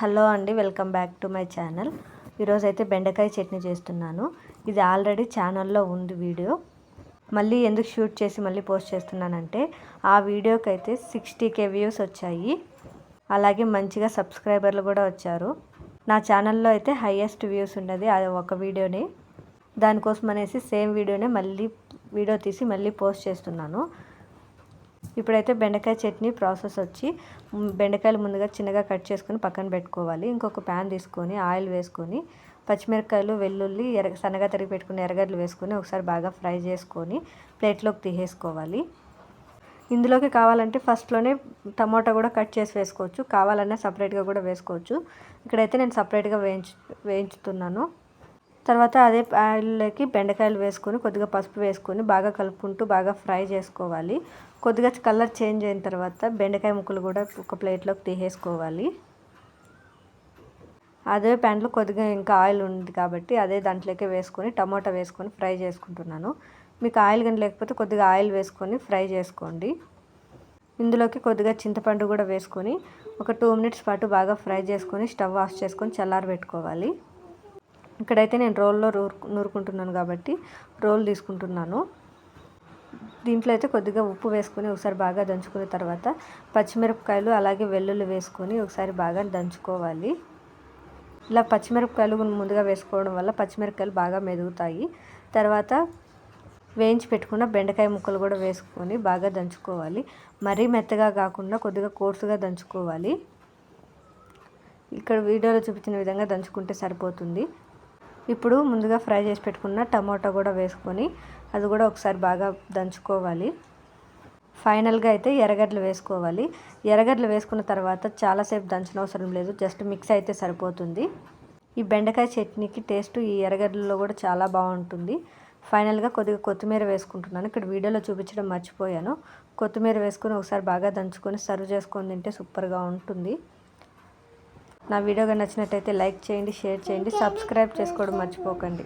Hello అండి welcome back to my channel. ఈరోజు అయితే బెండకాయ చట్నీ చేస్తున్నాను. ఇది ఆల్రెడీ ఛానల్లో ఉంది వీడియో. మళ్ళీ ఎందుకు షూట్ చేసి మళ్ళీ పోస్ట్ చేస్తున్నానంటే ఆ వీడియోకి అయితే సిక్స్టీ కే వ్యూస్ వచ్చాయి. అలాగే మంచిగా సబ్స్క్రైబర్లు కూడా వచ్చారు. నా ఛానల్లో అయితే హయ్యెస్ట్ వ్యూస్ ఉన్నది అది ఒక వీడియోని. దానికోసం అనేసి సేమ్ వీడియోనే మళ్ళీ వీడియో తీసి మళ్ళీ పోస్ట్ చేస్తున్నాను. ఇప్పుడైతే బెండకాయ చట్నీ ప్రాసెస్ వచ్చి బెండకాయలు ముందుగా చిన్నగా కట్ చేసుకొని పక్కన పెట్టుకోవాలి. ఇంకొక ప్యాన్ తీసుకొని ఆయిల్ వేసుకొని పచ్చిమిరపకాయలు వెల్లుల్లి ఎర సన్నగా తరిగి పెట్టుకుని ఎర్రగడ్డలు వేసుకొని ఒకసారి బాగా ఫ్రై చేసుకొని ప్లేట్లోకి తీసేసుకోవాలి. ఇందులోకి కావాలంటే ఫస్ట్లోనే టమాటా కూడా కట్ చేసి వేసుకోవచ్చు. కావాలన్నా సపరేట్గా కూడా వేసుకోవచ్చు. ఇక్కడైతే నేను సపరేట్గా వేయించు వేయించుతున్నాను. తర్వాత అదే ఆయిల్లోకి బెండకాయలు వేసుకొని కొద్దిగా పసుపు వేసుకొని బాగా కలుపుకుంటూ బాగా ఫ్రై చేసుకోవాలి. కొద్దిగా కలర్ చేంజ్ అయిన తర్వాత బెండకాయ ముక్కలు కూడా ఒక ప్లేట్లోకి తీసేసుకోవాలి. అదే ప్యాన్లో కొద్దిగా ఇంకా ఆయిల్ ఉంది కాబట్టి అదే దాంట్లోకి వేసుకొని టమాటా వేసుకొని ఫ్రై చేసుకుంటున్నాను. మీకు ఆయిల్ కానీ లేకపోతే కొద్దిగా ఆయిల్ వేసుకొని ఫ్రై చేసుకోండి. ఇందులోకి కొద్దిగా చింతపండు కూడా వేసుకొని ఒక టూ మినిట్స్ పాటు బాగా ఫ్రై చేసుకొని స్టవ్ ఆఫ్ చేసుకొని చల్లారబెట్టుకోవాలి. ఇక్కడైతే నేను రోల్లో నూరుకుంటున్నాను కాబట్టి రోల్ తీసుకుంటున్నాను. దీంట్లో అయితే కొద్దిగా ఉప్పు వేసుకొని ఒకసారి బాగా దంచుకున్న తర్వాత పచ్చిమిరపకాయలు అలాగే వెల్లుల్లి వేసుకొని ఒకసారి బాగా దంచుకోవాలి. ఇలా పచ్చిమిరపకాయలు ముందుగా వేసుకోవడం వల్ల పచ్చిమిరపకాయలు బాగా మెదుగుతాయి. తర్వాత వేయించి పెట్టుకున్న బెండకాయ ముక్కలు కూడా వేసుకొని బాగా దంచుకోవాలి. మరీ మెత్తగా కాకుండా కొద్దిగా కోర్సుగా దంచుకోవాలి. ఇక్కడ వీడియోలో చూపించిన విధంగా దంచుకుంటే సరిపోతుంది. ఇప్పుడు ముందుగా ఫ్రై చేసి పెట్టుకున్న టమాటా కూడా వేసుకొని అది కూడా ఒకసారి బాగా దంచుకోవాలి. ఫైనల్గా అయితే ఎర్రగడ్డలు వేసుకోవాలి. ఎర్రగడ్డలు వేసుకున్న తర్వాత చాలాసేపు దంచిన అవసరం లేదు. జస్ట్ మిక్స్ అయితే సరిపోతుంది. ఈ బెండకాయ చట్నీకి టేస్ట్ ఈ ఎర్రగడ్డలలో కూడా చాలా బాగుంటుంది. ఫైనల్గా కొద్దిగా కొత్తిమీర వేసుకుంటున్నాను. ఇక్కడ వీడియోలో చూపించడం మర్చిపోయాను. కొత్తిమీర వేసుకొని ఒకసారి బాగా దంచుకొని సర్వ్ చేసుకొని తింటే సూపర్గా ఉంటుంది. నా వీడియో కానీ నచ్చినట్టయితే లైక్ చేయండి షేర్ చేయండి సబ్స్క్రైబ్ చేసుకోవడం మర్చిపోకండి.